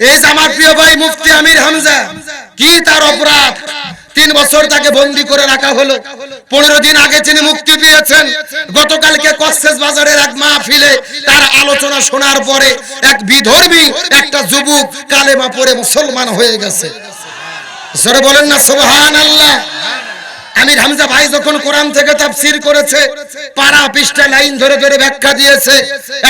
এই যে আমার প্রিয় ভাই মুফতি আমির হামজা, কি তার অপরাধ? তিন বছর তাকে বন্দি করে রাখা হলো। পনেরো দিন আগে তিনি মুক্তি পেয়েছেন। গতকালকে কক্সেস বাজারের এক মাহফিলে তার আলোচনা শোনার পরে এক বিধর্মী, একটা যুবক কালেমা পড়ে মুসলমান হয়ে গেছে। জোরে বলেন না সুবহান আল্লাহ আমির হামজা ভাই যখন কোরআন থেকে তাফসীর করেছে, পাড়া পৃষ্ঠা লাইন ধরে ধরে ব্যাখ্যা দিয়েছে,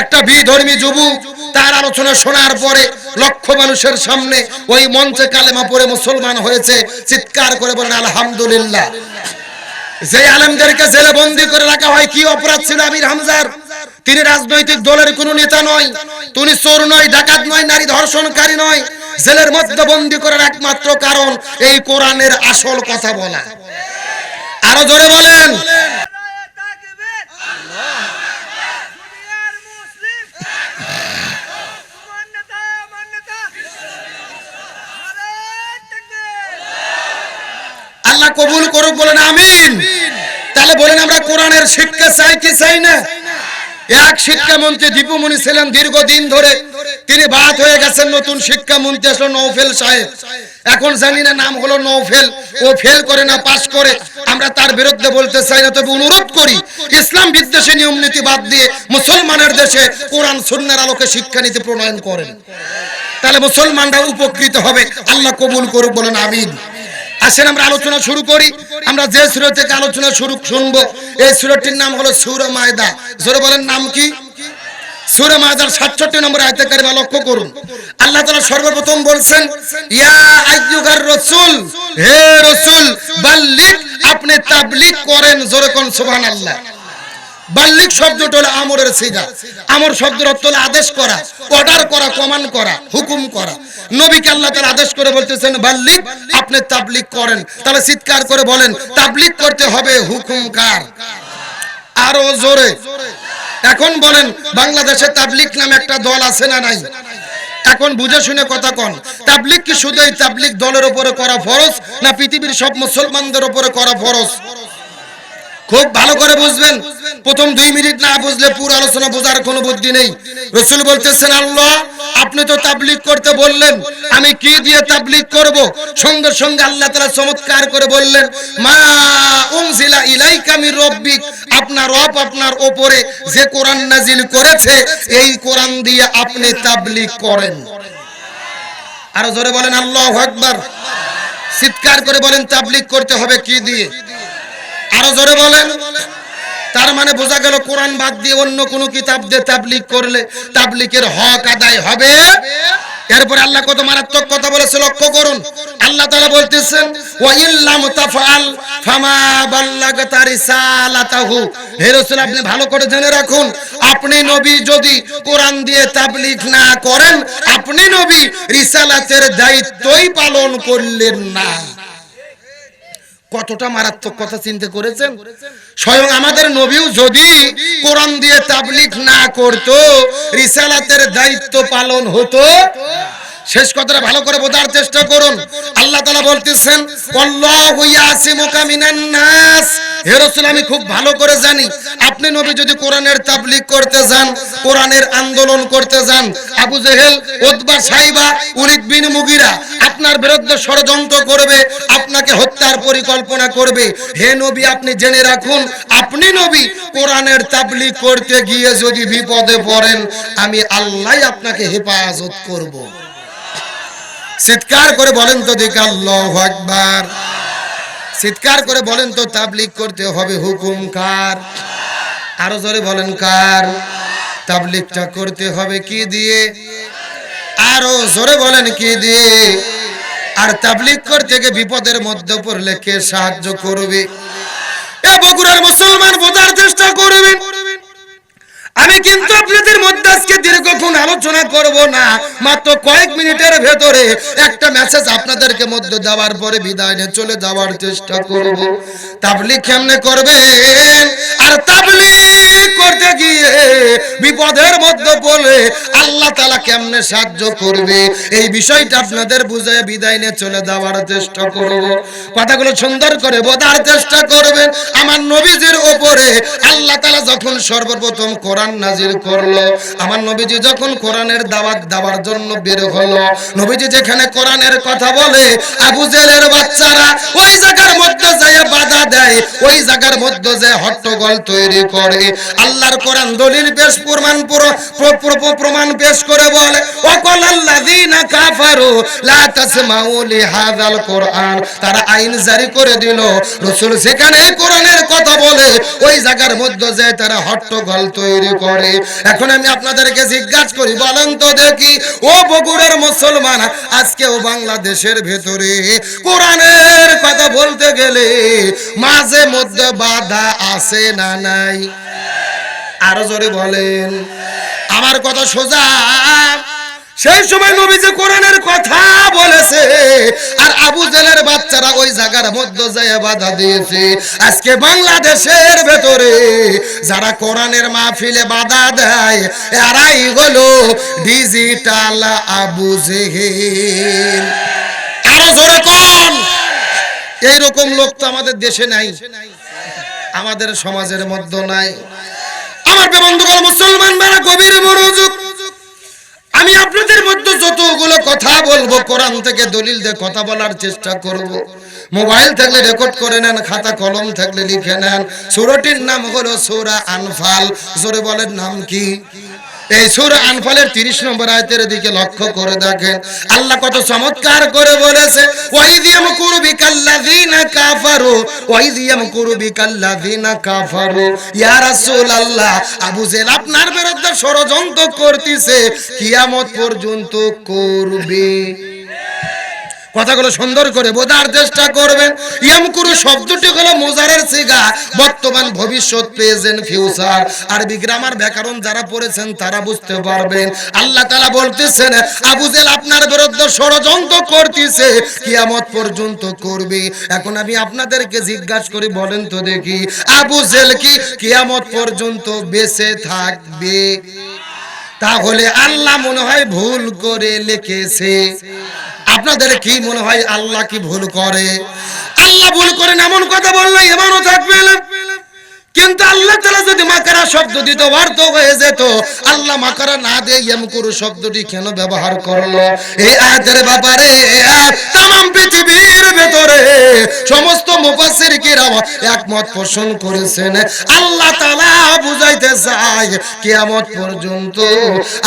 একটা বিধর্মী যুবক তার আলোচনা শোনার পরে লক্ষ মানুষের সামনে ওই মঞ্চে কালেমা পড়ে মুসলমান হয়েছে, চিৎকার করে বলেন, আলহামদুলিল্লাহ। যে আলেমদেরকে জেলে বন্দি করে রাখা হয়, কি অপরাধ ছিল আমির হামজার? তিনি রাজনৈতিক দলের কোন নেতা নয়, তিনি চোর নয়, ডাকাত নয়, নারী ধর্ষণকারী নয়, জেলের মধ্যে বন্দি করার একমাত্র কারণ এই কোরআনের আসল কথা বলা। আরও জোরে বলেন। আল্লাহ কবুল করুক বলেন, আমিন। তাহলে বলেন আমরা কোরআনের শিক্ষা চাই কি চাই না? এক শিক্ষামন্ত্রী দীপুমণি ছিলেন দীর্ঘদিন ধরে। তিনি বাদ হয়ে গেছেন, নতুন শিক্ষামন্ত্রী আসলো নৌফেল সাহেব। এখন জানি না নাম হলো নৌফেল ও ফেল করে না পাস করে। আমরা তার বিরুদ্ধে বলতে চাই না, তবে অনুরোধ করি, ইসলাম বিদ্বেষে নিয়ম নীতি বাদ দিয়ে মুসলমানের দেশে কোরআন, সুন্নার আলোকে শিক্ষানীতি প্রণয়ন করেন। তাহলে মুসলমানরা উপকৃত হবে। আল্লাহ কবুল করুক, বলেন আমিন। আসেন, আমরা আলোচনা শুরু করি। আমরা যে সুরা থেকে আলোচনা শুরু শুনব, এই সুরতটির নাম হলো সুর মায়দা। জোরে বলেন, নাম কি? সুরে মাজার সাতষট্টি নম্বর লক্ষ্য করুন। আল্লাহ তাআলা সর্বপ্রথম বলছেন, ইয়া রাসূল, হে রাসূল বাল্লিক আপনি তাবলীগ করেন জোরে কোন সুবহানাল্লাহ। বাল্লিক শব্দটা হলো আমরের আমর শব্দের অর্থ হলো আদেশ করা অর্ডার করা কমান্ড করা, হুকুম করা। নবীকে আল্লাহ তাআলা আদেশ করে বলতেছেন বাল্লিক আপনি তাবলীগ করেন। তাহলে চিৎকার করে বলেন, তাবলীগ করতে হবে হুকুম কার? আরও জোরে। এখন বলেন, বাংলাদেশে তাবলিক নামে একটা দল আছে না নাই? এখন বুঝে শুনে কথা কন তাবলিক কি শুধু এই তাবলিক দলের উপরে করা ফরজ, না পৃথিবীর সব মুসলমানদের উপরে করা ফরজ? খুব ভালো করে বুঝবেন, প্রথম দুই মিনিট না বুঝলে পুরো আলোচনা বোঝার কোনো বুদ্ধি নেই। রসুল বলতেছেন, আল্লাহ তাবলিক করতে বললেন, আমি কি দিয়ে তাবলিক করব? সঙ্গে সঙ্গে আল্লাহ তাআলা চমৎকার করে বললেন, মা উনজিলা ইলাইকা মির রব্বিক। আপনার রব আপনার উপরে যে কোরআন নাজিল করেছে, এই কোরআন দিয়ে আপনি তাবলিক করেন। আরও জোরে বলেন, আল্লাহু আকবার। চিৎকার করে বলেন তাবলিক করতে হবে কি দিয়ে? আরও জোরে বলেন তার মানে বোঝা গেল কোরআন বাদ দিয়ে অন্য কোন কিতাব দিয়ে তাবলিক করলে তাবলিকের হক আদায় হবে। এরপরে আল্লাহ কত মারাত্মক কথা বলেছে, লক্ষ্য করুন। আল্লাহ তাআলা বলতেছেন আপনি ভালো করে জেনে রাখুন, আপনি নবী যদি কোরআন দিয়ে তাবলিগ না করেন, আপনি নবী রিসালাতের দায়িত্বই পালন করলেন না। কতটা মারাত্মক কথা চিন্তা করেছেন? স্বয়ং আমাদের নবীও যদি কোরআন দিয়ে তাবলিগ না করত, রিসালাতের দায়িত্ব পালন হতো শেষ কথাটা ভালো করে বোঝার চেষ্টা করুন। আল্লাহ তাআলা বলতেছেন নাস। হে রাসূল, আমি খুব ভালো করে জানি। আপনি নবী যদি কোরআনের তাবলিগ করতে যান, কোরআনের আন্দোলন করতে যান, আবু জেহেল উতবা সাইবা, উলিদ বিন মুগিরা আপনার বিরুদ্ধে ষড়যন্ত্র করবে, আপনাকে হত্যার পরিকল্পনা করবে। হে নবী, আপনি জেনে রাখুন, আপনি নবী কোরআনের তাবলিগ করতে গিয়ে যদি বিপদে পড়েন, আমি আল্লাহ আপনাকে হেফাজত করব। চিৎকার করে বলেন তো দেখে আল্লাহ আকবার। চিৎকার করে বলেন তো তাবলিগ করতে হবে, হুকুম কার? আরও জোরে বলেন কার? তাবলিগটা করতে হবে কি দিয়ে? আরও জোরে বলেন কি দিয়ে? আর তাবলিগ করতে গিয়ে বিপদের মধ্যে পড়লে কে সাহায্য করবে? এ বগুড়ার মুসলমান বোঝার চেষ্টা করবেন আমি কিন্তু আপনাদের মধ্যে আজকে দীর্ঘক্ষণ আলোচনা করব না, মাত্র কয়েক মিনিটের ভেতরে একটা মেসেজ আপনাদেরকে মধ্যে দেওয়ার পরে বিদায় নিয়ে চলে যাওয়ার চেষ্টা করব। তাবলিগ কেমনে করবেন? আর তাবলিগ করতে গিয়ে বিপদের মধ্যে পড়লে আল্লাহ তাআলা কেমনে সাহায্য করবে? এই বিষয়টা আপনাদের বুঝে বিদায় নিয়ে চলে যাওয়ার চেষ্টা করব। কথাগুলো সুন্দর করে বোঝার চেষ্টা করবেন। আমার নবীজির ওপরে আল্লাহ তাআলা যখন সর্বপ্রথম কোরআন নাজিল করল। আমার নবীজি যখন কোরআনের দাওয়াত দেওয়ার জন্য বের হলো, নবীজি যেখানে কোরআনের কথা বলে, আবু জেলের বাচ্চারা ওই জায়গার মধ্যে যায় বাধা দেয়, ওই জায়গার মধ্যে যে হট্টগোল তৈরি করে। আল্লাহর কোরআন দলিল বেশ প্রমাণ পুরো- প্র- প্র- প্রমাণ পেশ করে বলে ওয়াকাল আল্লাযীনা কাফারু, লা তাসমাউ লিহাযাল কোরআন। তারা আইন জারি করে দিল। রাসূল সেখানে কোরআনের কথা বলে, ওই জায়গার মধ্যে যে তারা হট্টগোল তৈরি করে। এখন আমি আপনাদেরকে জিজ্ঞাসা করি, বলেন তো দেখি, ও বগুড়ার মুসলমান আজকেও বাংলাদেশের ভেতরে কোরআনের কথা বলতে গেলে মাঝে মধ্যে বাধা আছে না নাই? আরও জোরে বলেন। আমার কথা সোজা। সেই সময় নবী যে কোরআনের কথা বলেছে, আর আবু জেলের বাচ্চারা ওই জায়গার মধ্যে যায় বাধা দিয়েছে। আজকে বাংলাদেশের ভেতরে যারা কোরআনের মাহফিলে বাধা দেয়, এরাই হলো ডিজিটাল আবু জেহেল। আরও জোরে কোন। এইরকম লোক তো আমাদের দেশে নাই, আমাদের সমাজের মধ্যে নাই। আমার বন্ধুগণ মুসলমান মেরা গভীর মনোযোগ আমি আপনাদের মধ্যে যতগুলো কথা বলব, কোরআন থেকে দলিল দিয়ে কথা বলার চেষ্টা করব। মোবাইল থাকলে রেকর্ড করে নেন, খাতা কলম থাকলে লিখে নেন। সুরটির নাম হলো সুরা আনফাল। জোরে বলেন নাম কি? এই সুরা আনফালের 30 নম্বর আয়াতের দিকে লক্ষ্য করে দেখেন। আল্লাহ কত চমৎকার করে বলেছে ওয়াইদিয়াম কুরবি কাল্লাযিনা কাফারু ওয়াইদিয়াম কুরবি কাল্লাযিনা কাফারু। ইয়া রাসূলুল্লাহ, আবু জেল আপনার বিরুদ্ধে ষড়যন্ত্র করতেছে, কিয়ামত পর্যন্ত করবে। কথাগুলো সুন্দর করে বোঝার চেষ্টা করবেন। ইয়ামকুরু শব্দটি হলো মোজারের সিগা, বর্তমান ভবিষ্যৎ প্রেজেন্ট ফিউচার আরবি গ্রামার ব্যাকরণ যারা পড়েছেন তারা বুঝতে পারবেন। আল্লাহ তাআলা বলতেছেন, আবু জেল আপনার বিরুদ্ধে ষড়যন্ত্র করতেছে, কিয়ামত পর্যন্ত করবে। এখন আমি আপনাদেরকে জিজ্ঞাসা করি, বলেন তো দেখি, আবু জেল কি কিয়ামত পর্যন্ত বেঁচে থাকবে? তাহলে আল্লাহ মনে হয় ভুল করে লিখেছে আপনাদের কি মনে হয় আল্লাহ কি ভুল করে আল্লাহ ভুল করেন এমন কথা বললে এমনও থাকবে। কিন্তু আল্লাহ তালা যদি মাকারা শব্দ দিত অর্থ হয়ে যেত। আল্লাহ মাকারা না দিয়ে ইয়মকুরু শব্দটি কেন ব্যবহার করল? এই আয়াতের ব্যাপারে তাম পৃথিবীর ভেতরে সমস্ত মুফাসসির কিরাম একমত পোষণ করেছেন। আল্লাহ তাআলা বুঝাইতে চায়, কিয়ামত পর্যন্ত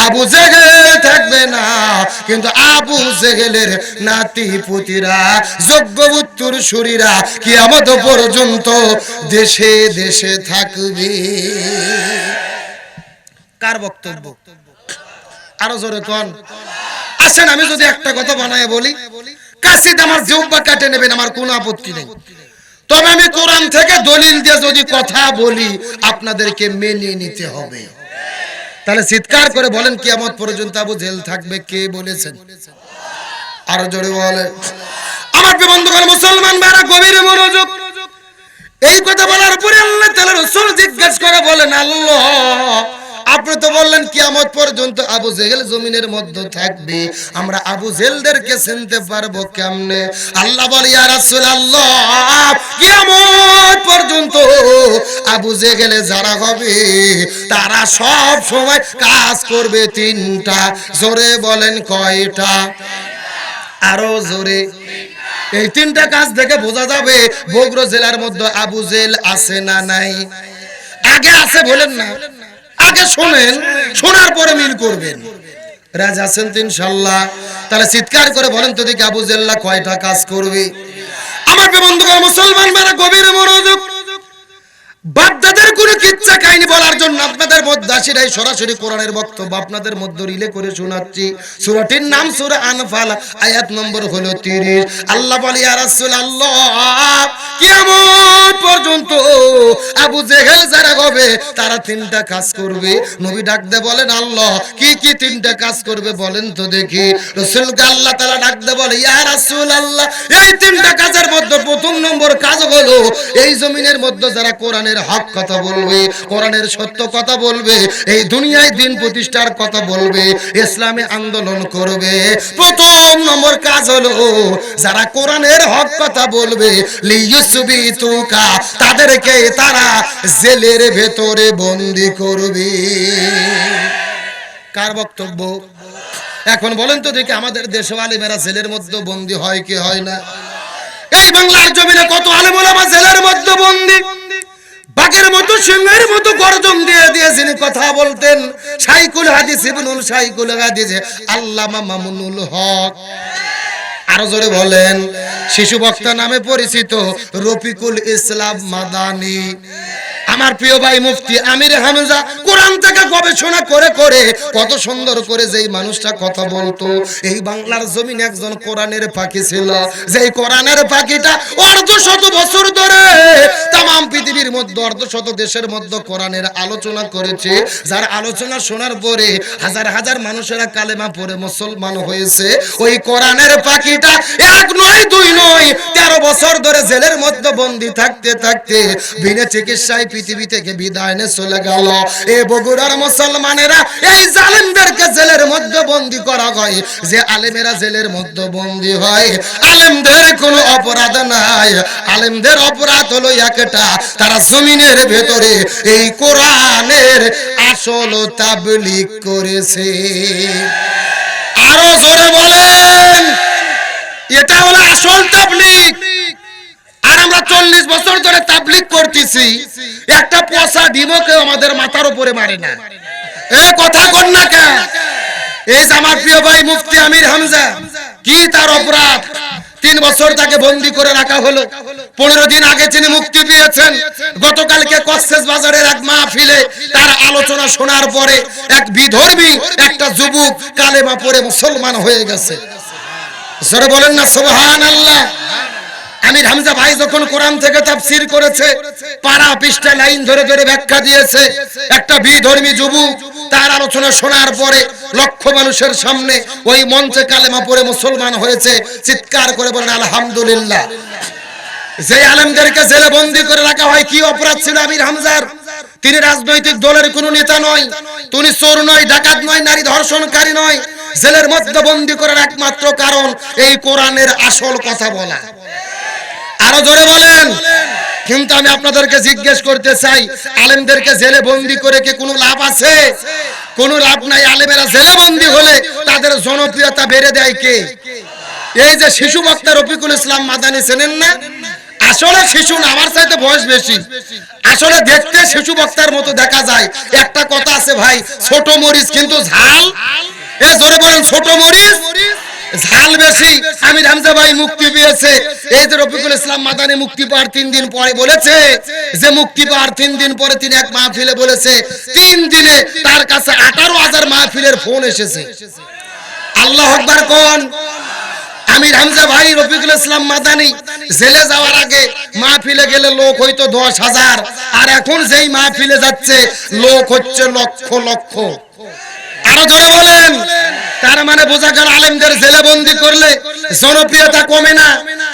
আবু জেহেল থাকবে না। কিন্তু আবু জেহেলের নাতি পুতিরা যোগ্য উত্তর শরীরা কিয়ামত পর্যন্ত দেশে দেশে থাকবে। কার বক্তব্য? আরও জোরে কোন? আসেন, আমি যদি একটা কথা বানায় বলি, কাশিদ আমার জিহ্বা কাটে নেবেন, আমার কোনো আপত্তি নেই। তবে আমি কোরআন থেকে দলিল দিয়ে যদি কথা বলি, আপনাদেরকে মেনে নিতে হবে। তাহলে চিৎকার করে বলেন, কিয়ামত পর্যন্ত আবু জেল থাকবে, কে বলেছেন? আরও জোরে বলে আমার বন্ধুগণ মুসলমান ভাইরা গভীর মনোযোগ। এই কথা বলার পরে আল্লাহ তাআলা রাসূল জিজ্ঞাসা করে বলেন, আল্লাহ, আপনি তো বললেন কিয়ামত পর্যন্ত আবু জেহেল জমিনের মধ্যে থাকবে। আমরা আবু জেলদেরকে চিনতে পারব কেমনে? আল্লাহ বলে, ইয়া রাসূলুল্লাহ, কিয়ামত পর্যন্ত আবু জেহেলে যারা হবে, তারা সব সময় কাজ করবে তিনটা। জোরে বলেন কয়টা? আরও জোরে। এই তিনটা কাজ থেকে বোঝা যাবে বগুড়া জেলার মধ্যে আবু জেল আছে না নাই। আগে আছে বলেন না। আগে শোনেন, শোনার পরে মিল করবেন। রাজ আছেন তো তাহলে চিৎকার করে বলেন তো দেখি আবু জেল্লা কয়টা কাজ করবে। আমার বন্ধুগণ মুসলমান মেরা গভীর মনোযোগ বাপদাদের কোনো কিচ্ছা কাহিনী বলার জন্য আপনাদের মধ্যে আসিরাই সরাসরি কোরআনের বক্তব্য আপনাদের মধ্যে রিলে করে শোনাচ্ছি। সূরাটির নাম সূরা আনফাল, আয়াত নম্বর হলো 30 আল্লাহ বলে কিয়ামত পর্যন্ত আবু জেহেল যারা হবে, তারা তিনটা কাজ করবে। নবী ডাক দে বলেন, আল্লাহ, কি কি তিনটা কাজ করবে বলেন তো দেখি। আল্লাহ তাআলা ডাক দে বলে, ইয়া রাসূলুল্লাহ, এই তিনটা কাজের মধ্যে প্রথম নম্বর কাজ হলো, এই জমিনের মধ্যে যারা কোরআনের হক কথা বলবে, কোরআনের সত্য কথা বলবে, এই দুনিয়ায় দিন প্রতিষ্ঠার কথা বলবে, ইসলামী আন্দোলন করবে। প্রথম নম্বর কাজ হলো, যারা কোরআনের হক কথা বলবে তাদেরকে তারা জেলের ভেতরে বন্দি করবে। কার বক্তব্য? এখন বলেন তো দেখি আমাদের দেশে আলিমেরা জেলের মধ্যে বন্দি হয় কি হয় না? এই বাংলার জমিনে কত আলেম জেলের মধ্যে বন্দি? বাঘের মতো, সিংহের মতো গর্জন দিয়ে দিয়ে যিনি কথা বলতেন, সাইকুল হাদিস, ইবনুল সাইকুল হাদিস, আল্লামা মামুনুল হক। আরও জোরে বলেন, শিশু বক্তা নামে পরিচিত রফিকুল ইসলাম মাদানি। আমার প্রিয় ভাই মুফতি আমির হামজা কোরআন থেকে গবেষণা করে করে কত সুন্দর করে যেই মানুষটা কথা বলতো, এই বাংলার জমিন একজন কোরআনের পাখি ছিল। যেই কোরআনের পাখিটা অর্ধ শত বছর ধরে তাম পৃথিবীর মধ্যে অর্ধ শত দেশের মধ্যে কোরআনের আলোচনা করেছে। যার আলোচনা শোনার পরে হাজার হাজার মানুষেরা কালেমা পড়ে মুসলমান হয়েছে। ওই কোরআনের পাখিটা এক নয়, দুই নয়, তেরো বছর ধরে জেলের মধ্যে বন্দি থাকতে থাকতে বিনা চিকিৎসায় পৃথিবী থেকে বিদায় নিয়ে চলে গেল। এ বগুড়ার মুসলমানেরা, এই জালেমদেরকে জেলের মধ্যে বন্দি করা হয়। যে আলেমেরা জেলের মধ্যে বন্দি হয়, আলেমদের কোনো অপরাধ নাই। আলেমদের অপরাধ হলো একটা, তারা জমিনের ভেতরে এই কোরআনের আসল তাবলিক করেছে। আরও জোরে বলেন, এটা হলো আসল তাবলিক আমরা চল্লিশ বছর ধরে তাবলিক করতেছি। একটা পচা ডিমকে আমাদের মাথার উপরে মারে না। এ কথা কন না কেন এই যে আমার প্রিয় ভাই মুফতি আমির হামজা, কি তার অপরাধ? তিন বছর তাকে বন্দি করে রাখা হলো। পনেরো দিন আগে তিনি মুক্তি পেয়েছেন, গতকালকে কক্সেস বাজারের এক মাহফিলে তার আলোচনা শোনার পরে এক বিধর্মী একটা যুবক কালেমা পড়ে মুসলমান হয়ে গেছে। বলেন না সোহান আল্লাহ আমির হামজা ভাই যখন কোরআন থেকে তাফসীর করেছে, পাড়া পৃষ্ঠা লাইন ধরে ধরে ব্যাখ্যা দিয়েছে, একটা বিধর্মী যুবক তার আলোচনা শোনার পরে লক্ষ মানুষের সামনে ওই মঞ্চে কালেমা পড়ে মুসলমান হয়েছে, চিৎকার করে বলেন, আলহামদুলিল্লাহ। যে আলেমদেরকে জেলে বন্দি করে রাখা হয়, কি অপরাধ ছিল আমির হামজার? তিনি রাজনৈতিক দলের কোন নেতা নয়, তিনি চোর নয়, ডাকাত নয়, নারী ধর্ষণকারী নয়, জেলের মধ্যে বন্দি করার একমাত্র কারণ এই কোরআনের আসল কথা বলা। আরও জোরে বলেন। কিন্তু আমি আপনাদেরকে জিজ্ঞেস করতে চাই, আলেমদেরকে জেলে বন্দি করে কি কোনো লাভ আছে? কোনো লাভ নাই, আলেমেরা জেলে বন্দি হলে তাদের জনপ্রিয়তা বেড়ে দেয় কে? এই যে শিশু বক্তা রফিকুল ইসলাম মাদানি চেনেন না? আসলে শিশু আমার চাইতে বয়স বেশি। আসলে দেখতে শিশু বক্তার মতো দেখা যায়। একটা কথা আছে ভাই, ছোট মরিচ কিন্তু ঝাল। এ জোরে বলেন, ছোট মরিচ? ঝাল বেশি। আমির হামজা ভাই মুক্তি পেয়েছে। এই যে রফিকুল ইসলাম মাদানি মুক্তি পাওয়ার তিন দিন পরে বলেছে যে মুক্তি পাওয়ার তিন দিন পরে তিনি এক মাহফিলে বলেছে তিন দিনে তার কাছে আঠারো হাজার মাহফিলের ফোন এসেছে। আল্লাহ আকবার কোন? আমির হামজা ভাই রফিকুল ইসলাম মাদানি জেলে যাওয়ার আগে মাহফিলে গেলে লোক হইতো দশ হাজার আর এখন যেই মাহফিলে যাচ্ছে লোক হচ্ছে লক্ষ লক্ষ। জোরে বলেন। তার মানে বোঝা গেল আলেমদের জেলে বন্দি করলে জনপ্রিয়তা কমে না,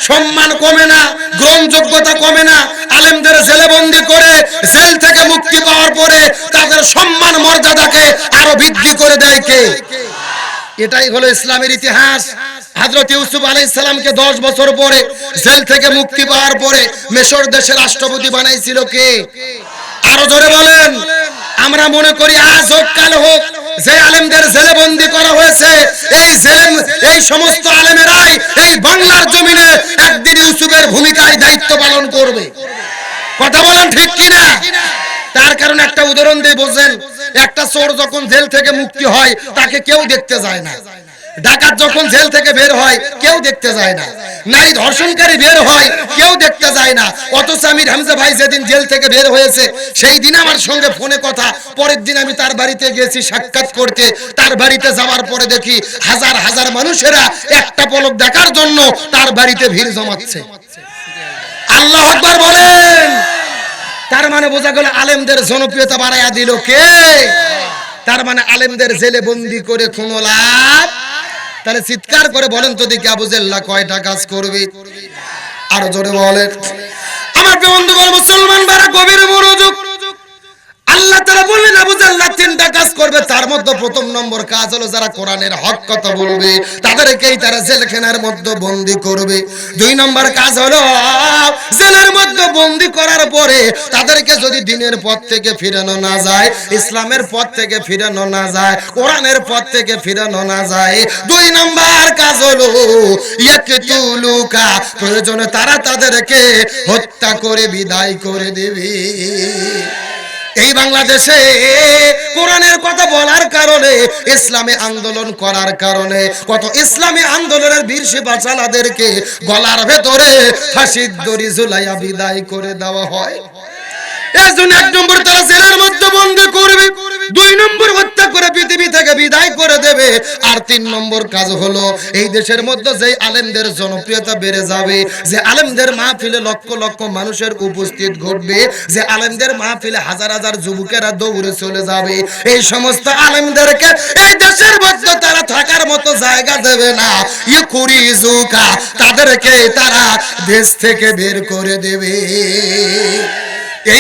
সম্মান কমে না, গ্রহণযোগ্যতা কমে না। আলেমদের জেলে বন্দি করে জেল থেকে মুক্তি পাওয়ার পরে তাদের সম্মান মর্যাদাকে আরও বৃদ্ধি করে দেয় কে? এটাই হলো ইসলামের ইতিহাস। হযরত ইউসুফ আলাইহিস সালামকে 10 বছর পরে জেল থেকে মুক্তি পাওয়ার পরে মিশর দেশের রাষ্ট্রপতি বানাইছিল কে? আরও জোরে বলেন। আমরা মনে করি আজ হোক, কাল হোক, যে আলেমদের জেলে বন্দি করা হয়েছে, এই জেলেম, এই সমস্ত আলেমেরাই এই বাংলার জমিনে একদিন ইউসুফের ভূমিকায় দায়িত্ব পালন করবে। কথা বলেন ঠিক কিনা? তার কারণে একটা উদাহরণ দিয়ে বোঝেন একটা চোর যখন জেল থেকে মুক্তি হয়, তাকে কেউ দেখতে যায় না। ডাকাত যখন জেল থেকে বের হয়, কেউ দেখতে যায় না। নারী ধর্ষণকারী বের হয়, কেউ দেখতে যায় না। অথচ আমির হামজা ভাই যেদিন জেল থেকে বের হয়েছে, সেই দিন আমার সঙ্গে ফোনে কথা। পরের দিন আমি তার বাড়িতে গেছি সাক্ষাৎ করতে। তার বাড়িতে যাওয়ার পরে দেখি হাজার হাজার মানুষেরা একটা পলক দেখার জন্য তার বাড়িতে ভিড় জমাচ্ছে। আল্লাহ আকবার বলেন। তার মানে বোঝা গেল আলেমদের জনপ্রিয়তা বাড়াইয়া দিল কে? তার মানে আলেমদের জেলে বন্দি করে কোনো লাভ তাহলে চিৎকার করে বলেন তো দেখি আবু জেল্লা কয়টা কাজ করবে? আরও জোরে বলেন। আমার বন্ধুগণ মুসলমান বারা গভীর মনোযোগ আল্লাহ তারা বললেন, আবু জাল্লাহ তিনটা কাজ করবে। তার মধ্যে প্রথম নম্বর কাজ হলো যারা কোরআনের হক কথা বলবে, তাদেরকেই তারা জেলখানার মধ্যে বন্দি করবে। দুই নম্বর কাজ হলো, জেলের মধ্যে বন্দি করার পরে তাদেরকে যদি দিনের পথ থেকে ফিরানো না যায়, ইসলামের পথ থেকে ফিরানো না যায়, কোরআনের পথ থেকে ফিরানো না যায়, দুই নম্বর কাজ হলো, ইয়াকতুলুকা, প্রয়োজনে তারা তাদেরকে হত্যা করে, বিদায় করে দেবে। এই বাংলাদেশে কোরআনের কথা বলার কারণে, ইসলামী আন্দোলন করার কারণে, কত ইসলামী আন্দোলনের বীর বাচালাদেরকে গলার ভেতরে ফাঁসির দড়ি ঝুলাইয়া বিদায় করে দেওয়া হয়। এর এক নম্বর তারা জেলের মধ্যে বন্দি থেকে বিদায় করে দেবে। আর তিন নম্বর কাজ হলো, এই দেশের মধ্যে যে আলেমদের জনপ্রিয়তা বেড়ে যাবে, যে আলেমদের মাহফিলে লক্ষ লক্ষ মানুষের উপস্থিত ঘটবে, যে আলেমদের মাহফিলে হাজার হাজার যুবকেরা দৌড়ে চলে যাবে, এই সমস্ত আলেমদেরকে এই দেশের মধ্যে তারা থাকার মতো জায়গা দেবে না। ইয়ে করি জুকা তাদেরকে তারা দেশ থেকে বের করে দেবে।